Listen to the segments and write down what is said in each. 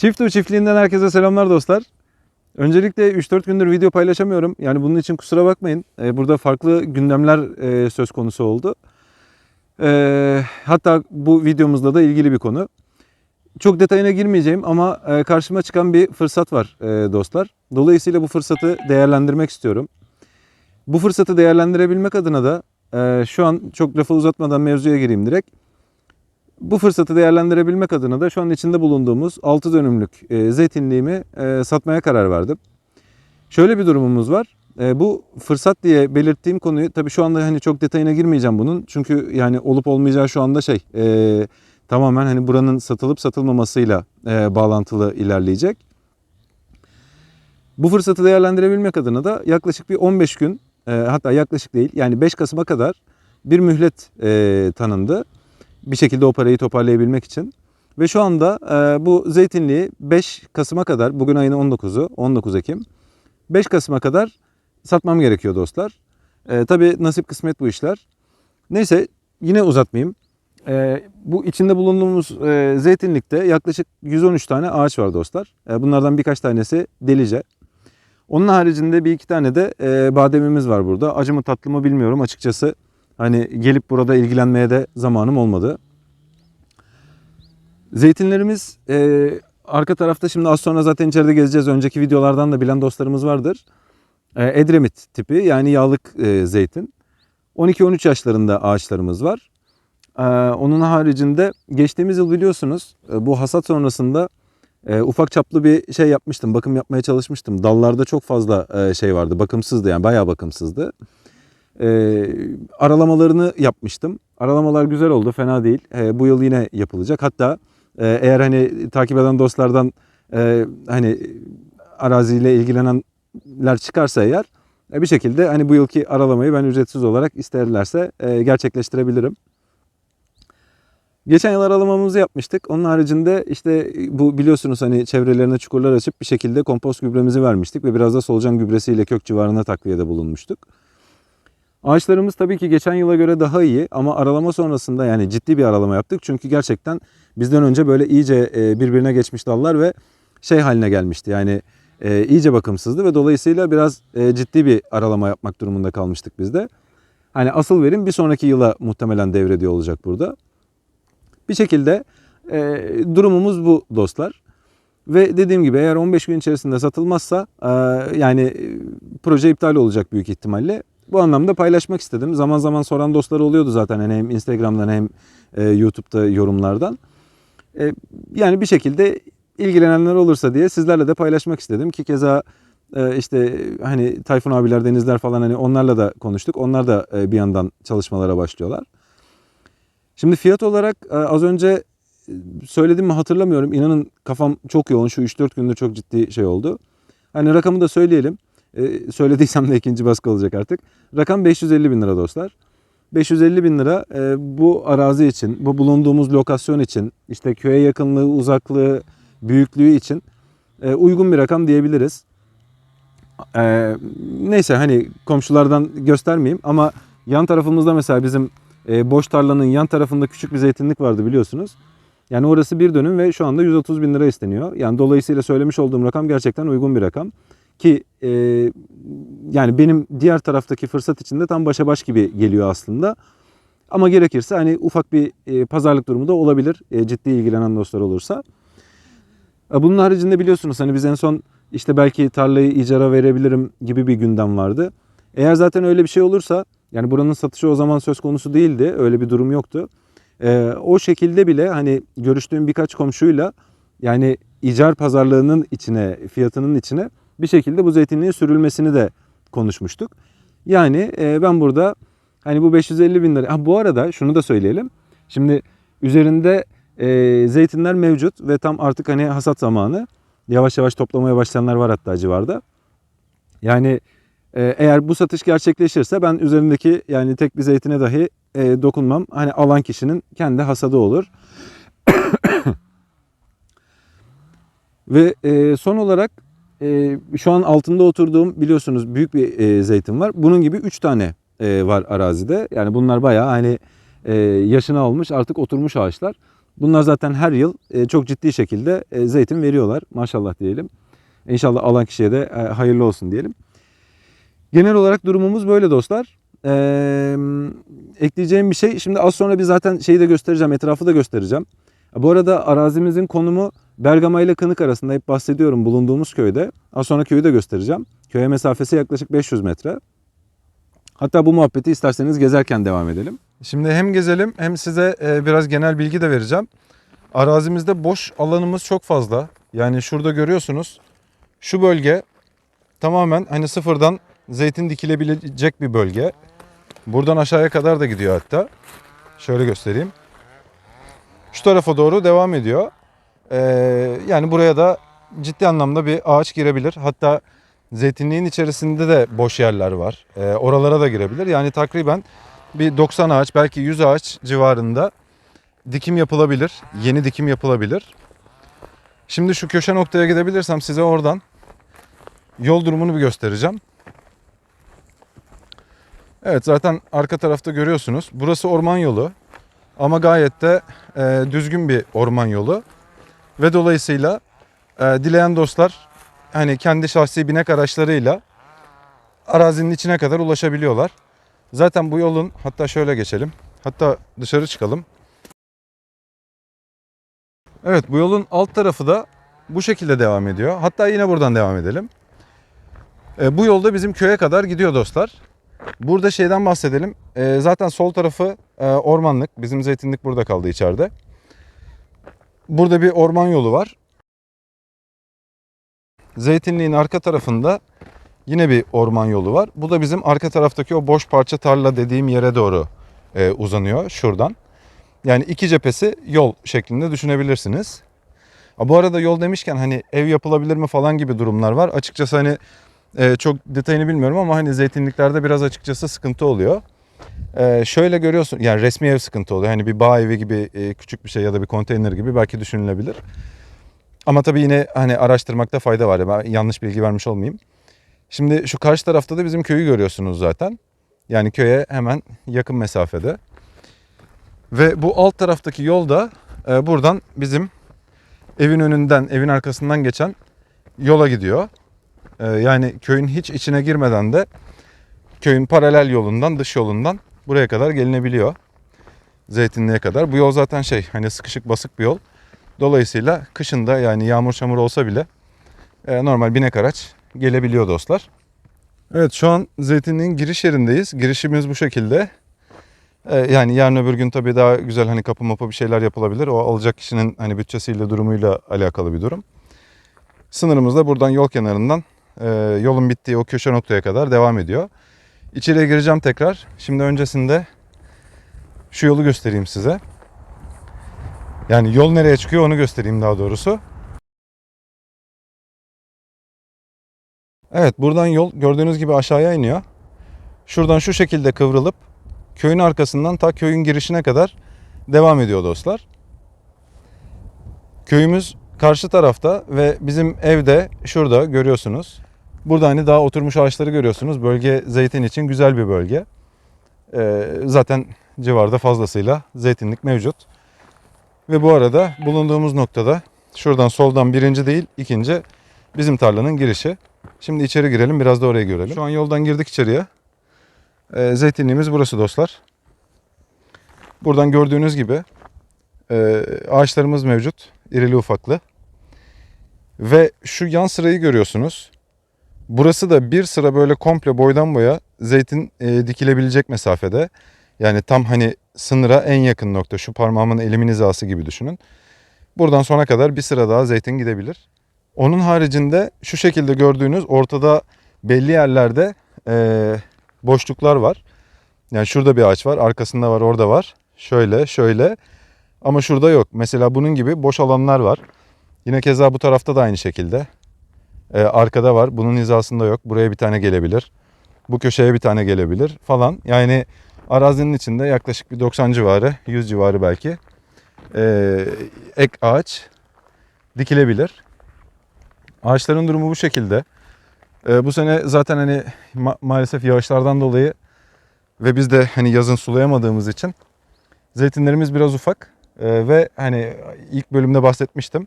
Çiftli çiftliğinden herkese selamlar dostlar. Öncelikle 3-4 gündür video paylaşamıyorum. Yani bunun için kusura bakmayın. Ee, Burada farklı gündemler e, söz konusu oldu. Ee, Hatta bu videomuzla da ilgili bir konu. Çok detayına girmeyeceğim ama e, karşıma çıkan bir fırsat var e, dostlar. Dolayısıyla bu fırsatı değerlendirmek istiyorum. Bu fırsatı değerlendirebilmek adına da şu an çok lafı uzatmadan mevzuya gireyim direkt. Bu fırsatı değerlendirebilmek adına da şu an içinde bulunduğumuz 6 dönümlük e, zeytinliğimi e, satmaya karar verdim. Şöyle bir durumumuz var. E, bu fırsat diye belirttiğim konuyu tabii şu anda hani çok detayına girmeyeceğim bunun. Çünkü yani olup olmayacağı şu anda şey tamamen hani buranın satılıp satılmamasıyla bağlantılı ilerleyecek. Bu fırsatı değerlendirebilmek adına da yaklaşık bir 15 gün hatta yaklaşık değil yani 5 Kasım'a kadar bir mühlet tanındı bir şekilde o parayı toparlayabilmek için. Ve şu anda e, bu zeytinliği 5 Kasım'a kadar, bugün ayın 19'u, 19 Ekim. 5 Kasım'a kadar satmam gerekiyor dostlar. E, tabii nasip kısmet bu işler. Neyse yine uzatmayayım. E, bu içinde bulunduğumuz e, zeytinlikte yaklaşık 113 tane ağaç var dostlar. E, bunlardan birkaç tanesi delice. Onun haricinde bir iki tane de e, bademimiz var burada. Acı mı tatlı mı bilmiyorum açıkçası. Hani gelip burada ilgilenmeye de zamanım olmadı. Zeytinlerimiz e, arka tarafta şimdi az sonra zaten içeride gezeceğiz. Önceki videolardan da bilen dostlarımız vardır. E, Edremit tipi yani yağlık e, zeytin. 12-13 yaşlarında ağaçlarımız var. E, onun haricinde geçtiğimiz yıl biliyorsunuz e, bu hasat sonrasında e, ufak çaplı bir şey yapmıştım. Bakım yapmaya çalışmıştım. Dallarda çok fazla e, şey vardı. Bakımsızdı yani bayağı bakımsızdı. E, aralamalarını yapmıştım. Aralamalar güzel oldu, fena değil. E, bu yıl yine yapılacak. Hatta e, eğer hani takip eden dostlardan e, hani araziyle ilgilenenler çıkarsa eğer e, bir şekilde hani bu yılki aralamayı ben ücretsiz olarak isterlerse e, gerçekleştirebilirim. Geçen yıl aralamamızı yapmıştık. Onun haricinde işte bu biliyorsunuz hani çevrelerine çukurlar açıp bir şekilde kompost gübremizi vermiştik ve biraz da solucan gübresiyle kök civarına takviyede bulunmuştuk. Ağaçlarımız tabii ki geçen yıla göre daha iyi ama aralama sonrasında yani ciddi bir aralama yaptık. Çünkü gerçekten bizden önce böyle iyice e, birbirine geçmiş dallar ve şey haline gelmişti. Yani e, iyice bakımsızdı ve dolayısıyla biraz e, ciddi bir aralama yapmak durumunda kalmıştık biz de. Hani asıl verim bir sonraki yıla muhtemelen devrediyor olacak burada. Bir şekilde durumumuz bu dostlar. Ve dediğim gibi eğer 15 gün içerisinde satılmazsa e, yani proje iptal olacak büyük ihtimalle. Bu anlamda paylaşmak istedim. Zaman zaman soran dostlar oluyordu zaten hani hem Instagram'dan hem e, YouTube'da yorumlardan. E, yani bir şekilde ilgilenenler olursa diye sizlerle de paylaşmak istedim ki keza e, işte hani Tayfun abiler, Denizler falan hani onlarla da konuştuk. Onlar da e, bir yandan çalışmalara başlıyorlar. Şimdi fiyat olarak e, az önce e, söyledim mi hatırlamıyorum. İnanın kafam çok yoğun. Şu 3-4 gündür çok ciddi şey oldu. Hani rakamı da söyleyelim. E, söylediysem de ikinci baskı olacak artık. Rakam 550 bin lira dostlar. 550 bin lira e, bu arazi için, bu bulunduğumuz lokasyon için, işte köye yakınlığı, uzaklığı, büyüklüğü için e, uygun bir rakam diyebiliriz. E, neyse hani komşulardan göstermeyeyim ama yan tarafımızda mesela bizim e, boş tarlanın yan tarafında küçük bir zeytinlik vardı biliyorsunuz. Yani orası bir dönüm ve şu anda 130 bin lira isteniyor. Yani dolayısıyla söylemiş olduğum rakam gerçekten uygun bir rakam. Ki e, yani benim diğer taraftaki fırsat içinde tam başa baş gibi geliyor aslında. Ama gerekirse hani ufak bir e, pazarlık durumu da olabilir e, ciddi ilgilenen dostlar olursa. E, bunun haricinde biliyorsunuz hani biz en son işte belki tarlayı icara verebilirim gibi bir gündem vardı. Eğer zaten öyle bir şey olursa yani buranın satışı o zaman söz konusu değildi. Öyle bir durum yoktu. E, o şekilde bile hani görüştüğüm birkaç komşuyla yani icar pazarlığının içine, fiyatının içine bir şekilde bu zeytinliğin sürülmesini de konuşmuştuk. Yani e, ben burada hani bu 550 bin lira. Ha, bu arada şunu da söyleyelim. Şimdi üzerinde e, zeytinler mevcut ve tam artık hani hasat zamanı. Yavaş yavaş toplamaya başlayanlar var hatta civarda. Yani e, eğer bu satış gerçekleşirse ben üzerindeki yani tek bir zeytine dahi e, dokunmam. Hani alan kişinin kendi hasadı olur. Ve e, son olarak e, şu an altında oturduğum biliyorsunuz büyük bir e, zeytin var. Bunun gibi 3 tane e, var arazide. Yani bunlar bayağı hani e, yaşını almış artık oturmuş ağaçlar. Bunlar zaten her yıl e, çok ciddi şekilde zeytin veriyorlar. Maşallah diyelim. İnşallah alan kişiye de hayırlı olsun diyelim. Genel olarak durumumuz böyle dostlar. Ee, ekleyeceğim bir şey. Şimdi az sonra bir zaten şeyi de göstereceğim. Etrafı da göstereceğim. Bu arada arazimizin konumu Bergama ile Kınık arasında hep bahsediyorum bulunduğumuz köyde. Az sonra köyü de göstereceğim. Köye mesafesi yaklaşık 500 metre. Hatta bu muhabbeti isterseniz gezerken devam edelim. Şimdi hem gezelim hem size e, biraz genel bilgi de vereceğim. Arazimizde boş alanımız çok fazla. Yani şurada görüyorsunuz şu bölge tamamen hani sıfırdan zeytin dikilebilecek bir bölge. Buradan aşağıya kadar da gidiyor hatta. Şöyle göstereyim. Şu tarafa doğru devam ediyor. Ee, yani buraya da ciddi anlamda bir ağaç girebilir. Hatta zeytinliğin içerisinde de boş yerler var. Ee, oralara da girebilir. Yani takriben bir 90 ağaç belki 100 ağaç civarında dikim yapılabilir. Yeni dikim yapılabilir. Şimdi şu köşe noktaya gidebilirsem size oradan yol durumunu bir göstereceğim. Evet zaten arka tarafta görüyorsunuz. Burası orman yolu. Ama gayet de e, düzgün bir orman yolu. Ve dolayısıyla e, dileyen dostlar hani kendi şahsi binek araçlarıyla arazinin içine kadar ulaşabiliyorlar. Zaten bu yolun hatta şöyle geçelim. Hatta dışarı çıkalım. Evet bu yolun alt tarafı da bu şekilde devam ediyor. Hatta yine buradan devam edelim. E, bu yolda bizim köye kadar gidiyor dostlar. Burada şeyden bahsedelim. E, zaten sol tarafı e, ormanlık. Bizim zeytinlik burada kaldı içeride. Burada bir orman yolu var. Zeytinliğin arka tarafında yine bir orman yolu var. Bu da bizim arka taraftaki o boş parça tarla dediğim yere doğru e, uzanıyor şuradan. Yani iki cephesi yol şeklinde düşünebilirsiniz. Bu arada yol demişken hani ev yapılabilir mi falan gibi durumlar var. Açıkçası hani e, çok detayını bilmiyorum ama hani zeytinliklerde biraz açıkçası sıkıntı oluyor. E, şöyle görüyorsun yani resmi ev sıkıntı oluyor. Hani bir bağ evi gibi e, küçük bir şey ya da bir konteyner gibi belki düşünülebilir. Ama tabii yine hani araştırmakta fayda var. Ben yanlış bilgi vermiş olmayayım. Şimdi şu karşı tarafta da bizim köyü görüyorsunuz zaten. Yani köye hemen yakın mesafede. Ve bu alt taraftaki yol da e, buradan bizim evin önünden, evin arkasından geçen yola gidiyor. E, yani köyün hiç içine girmeden de köyün paralel yolundan, dış yolundan buraya kadar gelinebiliyor. Zeytinliğe kadar. Bu yol zaten şey hani sıkışık basık bir yol. Dolayısıyla kışında yani yağmur çamur olsa bile e, normal binek araç gelebiliyor dostlar. Evet şu an zeytinliğin giriş yerindeyiz. Girişimiz bu şekilde. E, yani yarın öbür gün tabii daha güzel hani kapı mapı bir şeyler yapılabilir. O alacak kişinin hani bütçesiyle durumuyla alakalı bir durum. Sınırımız da buradan yol kenarından e, yolun bittiği o köşe noktaya kadar devam ediyor. İçeriye gireceğim tekrar. Şimdi öncesinde şu yolu göstereyim size. Yani yol nereye çıkıyor onu göstereyim daha doğrusu. Evet buradan yol gördüğünüz gibi aşağıya iniyor. Şuradan şu şekilde kıvrılıp köyün arkasından ta köyün girişine kadar devam ediyor dostlar. Köyümüz karşı tarafta ve bizim evde şurada görüyorsunuz. Burada hani daha oturmuş ağaçları görüyorsunuz. Bölge zeytin için güzel bir bölge. Ee, zaten civarda fazlasıyla zeytinlik mevcut. Ve bu arada bulunduğumuz noktada şuradan soldan birinci değil ikinci bizim tarlanın girişi. Şimdi içeri girelim biraz da orayı görelim. Şu an yoldan girdik içeriye. Ee, zeytinliğimiz burası dostlar. Buradan gördüğünüz gibi e, ağaçlarımız mevcut. irili ufaklı. Ve şu yan sırayı görüyorsunuz. Burası da bir sıra böyle komple boydan boya zeytin e, dikilebilecek mesafede. Yani tam hani sınıra en yakın nokta şu parmağımın elimin hizası gibi düşünün. Buradan sona kadar bir sıra daha zeytin gidebilir. Onun haricinde şu şekilde gördüğünüz ortada belli yerlerde e, boşluklar var. Yani şurada bir ağaç var, arkasında var, orada var. Şöyle, şöyle. Ama şurada yok. Mesela bunun gibi boş alanlar var. Yine keza bu tarafta da aynı şekilde. E, arkada var, bunun hizasında yok. Buraya bir tane gelebilir. Bu köşeye bir tane gelebilir falan. Yani arazinin içinde yaklaşık bir 90 civarı, 100 civarı belki e, ek ağaç dikilebilir. Ağaçların durumu bu şekilde. E, bu sene zaten hani ma- maalesef yağışlardan dolayı ve biz de hani yazın sulayamadığımız için zeytinlerimiz biraz ufak. Ee, ve hani ilk bölümde bahsetmiştim.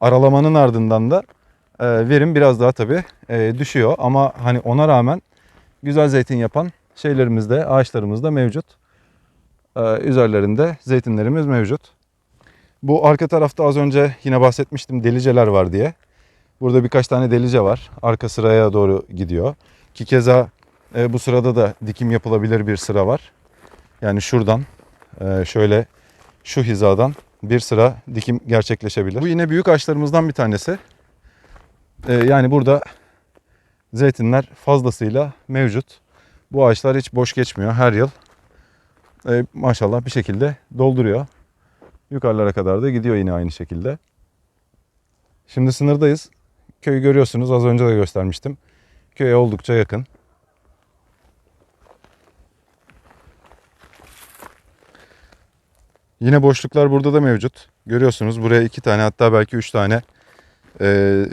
Aralamanın ardından da e, verim biraz daha tabii e, düşüyor. Ama hani ona rağmen güzel zeytin yapan şeylerimiz de ağaçlarımız da mevcut. Ee, üzerlerinde zeytinlerimiz mevcut. Bu arka tarafta az önce yine bahsetmiştim deliceler var diye. Burada birkaç tane delice var. Arka sıraya doğru gidiyor. Ki keza e, bu sırada da dikim yapılabilir bir sıra var. Yani şuradan e, şöyle şu hizadan bir sıra dikim gerçekleşebilir. Bu yine büyük ağaçlarımızdan bir tanesi. E, yani burada zeytinler fazlasıyla mevcut. Bu ağaçlar hiç boş geçmiyor her yıl. E, maşallah bir şekilde dolduruyor. Yukarılara kadar da gidiyor yine aynı şekilde. Şimdi sınırdayız. Köyü görüyorsunuz. Az önce de göstermiştim. Köye oldukça yakın. Yine boşluklar burada da mevcut. Görüyorsunuz buraya iki tane hatta belki üç tane e,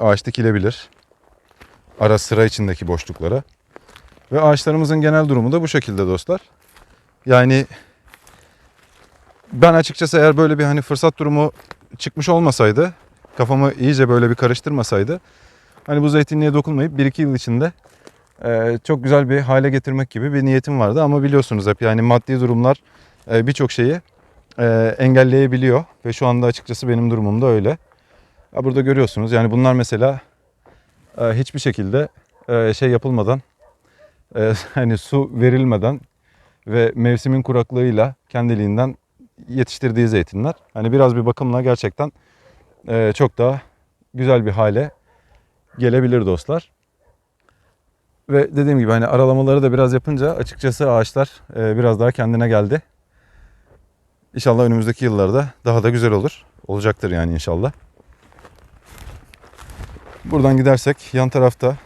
ağaç dikilebilir. Ara sıra içindeki boşluklara. Ve ağaçlarımızın genel durumu da bu şekilde dostlar. Yani ben açıkçası eğer böyle bir hani fırsat durumu çıkmış olmasaydı, kafamı iyice böyle bir karıştırmasaydı, hani bu zeytinliğe dokunmayıp 1-2 yıl içinde e, çok güzel bir hale getirmek gibi bir niyetim vardı. Ama biliyorsunuz hep yani maddi durumlar e, birçok şeyi e, engelleyebiliyor ve şu anda açıkçası benim durumum da öyle. Burada görüyorsunuz yani bunlar mesela e, hiçbir şekilde e, şey yapılmadan, e, hani su verilmeden ve mevsimin kuraklığıyla kendiliğinden yetiştirdiği zeytinler. Hani biraz bir bakımla gerçekten çok daha güzel bir hale gelebilir dostlar. Ve dediğim gibi hani aralamaları da biraz yapınca açıkçası ağaçlar biraz daha kendine geldi. İnşallah önümüzdeki yıllarda daha da güzel olur. Olacaktır yani inşallah. Buradan gidersek yan tarafta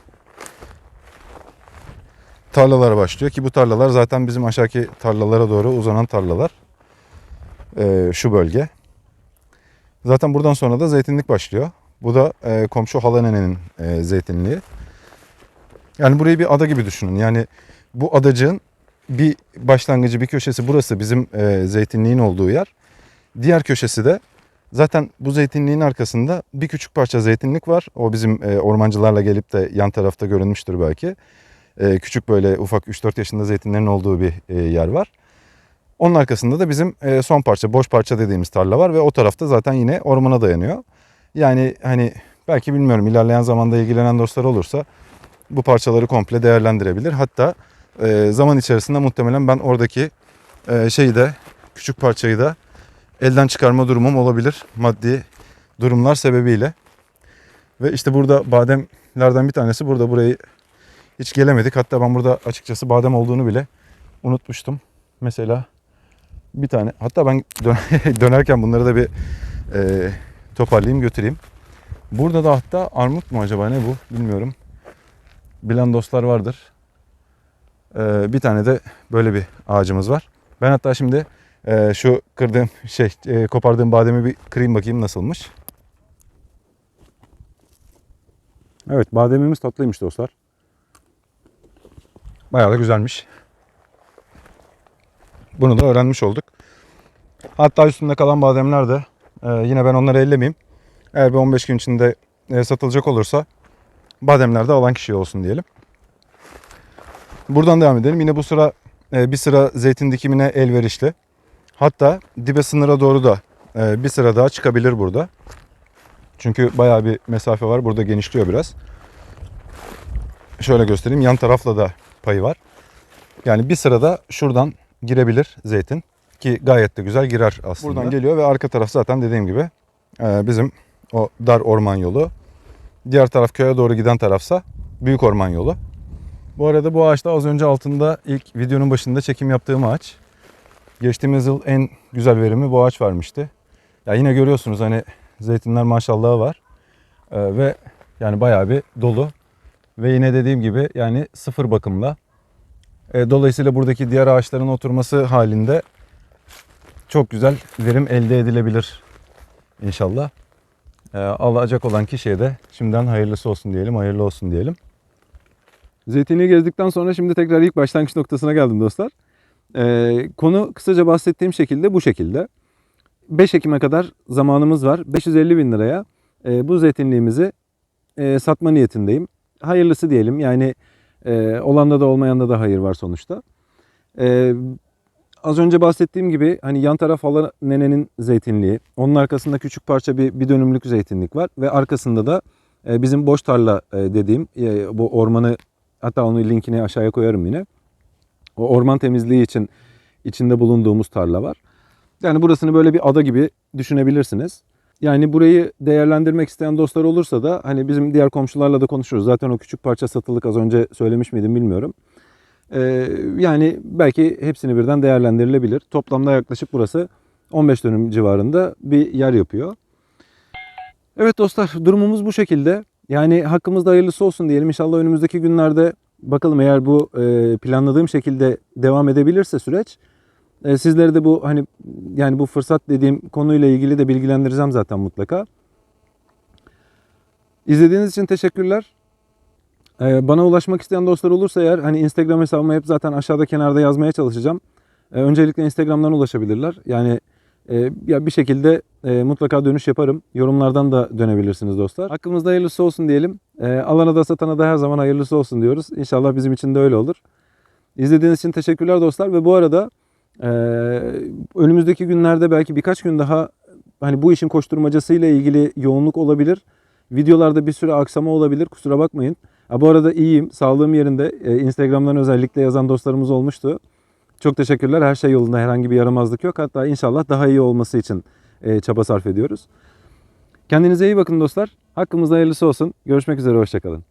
tarlalar başlıyor ki bu tarlalar zaten bizim aşağıki tarlalara doğru uzanan tarlalar. Ee, şu bölge. Zaten buradan sonra da zeytinlik başlıyor. Bu da e, komşu halanenenin e, zeytinliği. Yani burayı bir ada gibi düşünün. Yani bu adacığın bir başlangıcı, bir köşesi burası bizim e, zeytinliğin olduğu yer. Diğer köşesi de zaten bu zeytinliğin arkasında bir küçük parça zeytinlik var. O bizim e, ormancılarla gelip de yan tarafta görünmüştür belki. E, küçük böyle ufak 3-4 yaşında zeytinlerin olduğu bir e, yer var. Onun arkasında da bizim e, son parça, boş parça dediğimiz tarla var ve o tarafta zaten yine ormana dayanıyor. Yani hani belki bilmiyorum ilerleyen zamanda ilgilenen dostlar olursa bu parçaları komple değerlendirebilir. Hatta e, zaman içerisinde muhtemelen ben oradaki e, şeyi de küçük parçayı da elden çıkarma durumum olabilir maddi durumlar sebebiyle. Ve işte burada bademlerden bir tanesi burada burayı hiç gelemedik. Hatta ben burada açıkçası badem olduğunu bile unutmuştum. Mesela bir tane hatta ben dön- dönerken bunları da bir e, toparlayayım götüreyim. Burada da hatta armut mu acaba ne bu bilmiyorum. Bilen dostlar vardır. Ee, bir tane de böyle bir ağacımız var. Ben hatta şimdi e, şu kırdığım şey e, kopardığım bademi bir kırayım bakayım nasılmış. Evet bademimiz tatlıymış dostlar. Bayağı da güzelmiş. Bunu da öğrenmiş olduk. Hatta üstünde kalan bademler de e, yine ben onları ellemeyeyim. Eğer bir 15 gün içinde e, satılacak olursa bademler de alan kişiye olsun diyelim. Buradan devam edelim. Yine bu sıra e, bir sıra zeytin dikimine elverişli. Hatta dibe sınıra doğru da e, bir sıra daha çıkabilir burada. Çünkü bayağı bir mesafe var. Burada genişliyor biraz. Şöyle göstereyim. Yan tarafla da payı var. Yani bir sırada şuradan girebilir zeytin. Ki gayet de güzel girer aslında. Buradan geliyor ve arka taraf zaten dediğim gibi e, bizim o dar orman yolu. Diğer taraf köye doğru giden tarafsa büyük orman yolu. Bu arada bu ağaç da az önce altında ilk videonun başında çekim yaptığım ağaç. Geçtiğimiz yıl en güzel verimi bu ağaç vermişti. Ya yine görüyorsunuz hani zeytinler maşallahı var. Ee, ve yani bayağı bir dolu. Ve yine dediğim gibi yani sıfır bakımla. E, dolayısıyla buradaki diğer ağaçların oturması halinde çok güzel verim elde edilebilir inşallah. E, alacak olan kişiye de şimdiden hayırlısı olsun diyelim, hayırlı olsun diyelim. Zeytinliği gezdikten sonra şimdi tekrar ilk başlangıç noktasına geldim dostlar. Ee, konu kısaca bahsettiğim şekilde bu şekilde. 5 Ekim'e kadar zamanımız var. 550 bin liraya e, bu zeytinliğimizi e, satma niyetindeyim. Hayırlısı diyelim. Yani e, olanda da olmayanda da hayır var sonuçta. E, az önce bahsettiğim gibi hani yan taraf hala nenenin zeytinliği. Onun arkasında küçük parça bir, bir dönümlük zeytinlik var. Ve arkasında da e, bizim boş tarla e, dediğim e, bu ormanı hatta onun linkini aşağıya koyarım yine. O orman temizliği için içinde bulunduğumuz tarla var. Yani burasını böyle bir ada gibi düşünebilirsiniz. Yani burayı değerlendirmek isteyen dostlar olursa da hani bizim diğer komşularla da konuşuruz. Zaten o küçük parça satılık az önce söylemiş miydim bilmiyorum. Ee, yani belki hepsini birden değerlendirilebilir. Toplamda yaklaşık burası 15 dönüm civarında bir yer yapıyor. Evet dostlar durumumuz bu şekilde. Yani hakkımızda hayırlısı olsun diyelim. İnşallah önümüzdeki günlerde bakalım eğer bu e, planladığım şekilde devam edebilirse süreç e, sizleri de bu hani yani bu fırsat dediğim konuyla ilgili de bilgilendireceğim zaten mutlaka. İzlediğiniz için teşekkürler. E, bana ulaşmak isteyen dostlar olursa eğer hani Instagram hesabımı hep zaten aşağıda kenarda yazmaya çalışacağım. E, öncelikle Instagram'dan ulaşabilirler. Yani e, ya bir şekilde e, mutlaka dönüş yaparım. Yorumlardan da dönebilirsiniz dostlar. Hakkımızda hayırlısı olsun diyelim. E, alana da satana da her zaman hayırlısı olsun diyoruz. İnşallah bizim için de öyle olur. İzlediğiniz için teşekkürler dostlar ve bu arada ee, önümüzdeki günlerde belki birkaç gün daha hani bu işin koşturmacasıyla ilgili yoğunluk olabilir. Videolarda bir süre aksama olabilir. Kusura bakmayın. Ha, bu arada iyiyim. Sağlığım yerinde. Ee, Instagram'dan özellikle yazan dostlarımız olmuştu. Çok teşekkürler. Her şey yolunda. Herhangi bir yaramazlık yok. Hatta inşallah daha iyi olması için e, çaba sarf ediyoruz. Kendinize iyi bakın dostlar. Hakkımızda hayırlısı olsun. Görüşmek üzere. Hoşçakalın.